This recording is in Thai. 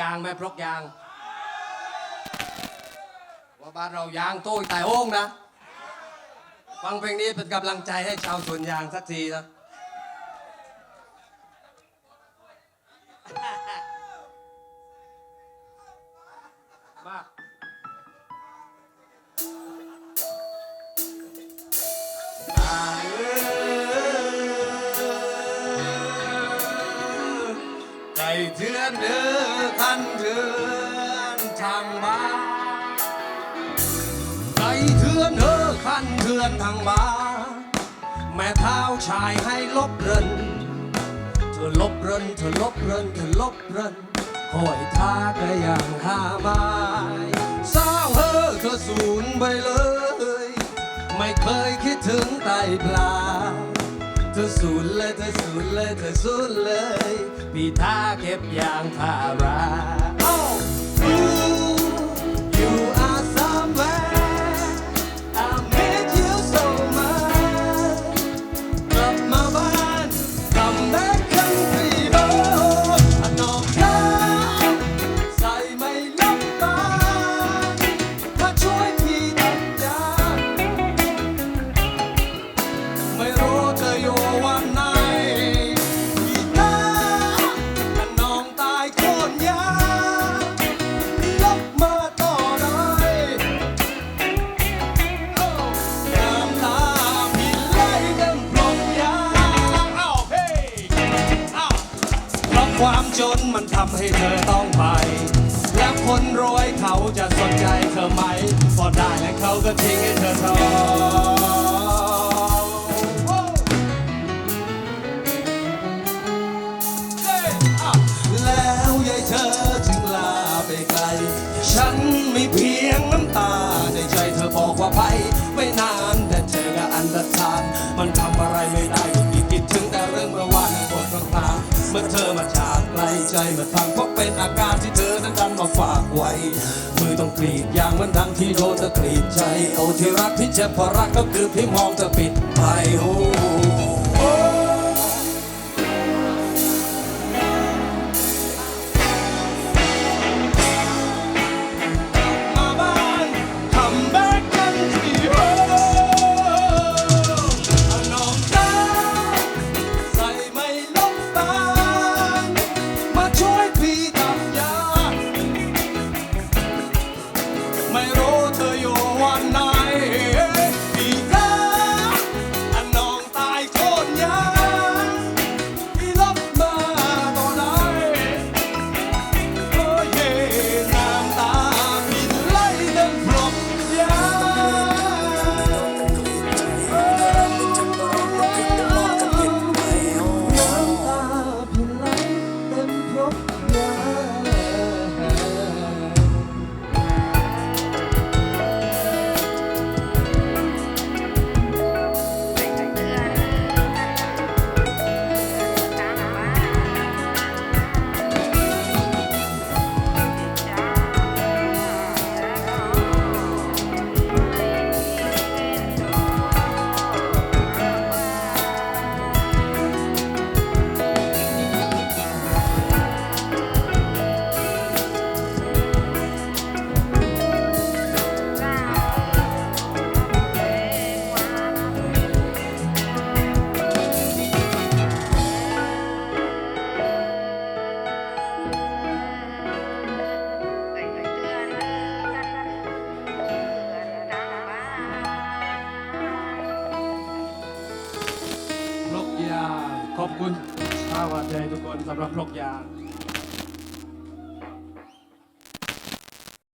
ยางไหมพรกยาง ว่าบ้านเรายางโต้แต่โอ่งนะ ฟังเพลงนี้เป็นกำลังใจให้ชาวสวนยางสักทีนะมาใจเถื่อนเดือน อนทางบ้านใจเถื่อนเดือคันเถื่อนทางบ้าแม่เท้าชายให้ลบเรินเธอลบเรินเธอลบเรินเธอลบเรินคอยท่าก็ยังห้าไม้สาวเฮอเธอสูญไปเลย ไม่เคยคิดถึงไตปลาเธอสูญเลยเธอสูญเลยเธอสูญเลย พี่ท่าเก็บยางพารา ความจนมันทำให้เธอต้องไป และคนรวยเขาจะสนใจเธอไหม พอได้แล้วเขาก็ทิ้งให้เธอท้อแล้วยายเธอจึงลาไปไกล ฉันไม่เพียงน้ำตาในใจเธอบอกว่าไป ไม่นานแต่เธอก็อันตรธาน มันทำอะไรไม่ ใจมันพังเพราะเป็นอาการที่เธอนั้นดันมาฝากไว้ มือต้องกรีดยางมันดังที่โดนตะกรีดใจโอ้ที่รักที่เจ็บพอรักก็คือพี่มองจะปิดไปโอ้ ขอบคุณชาวหาดใหญ่ทุกคนสำหรับพลกยา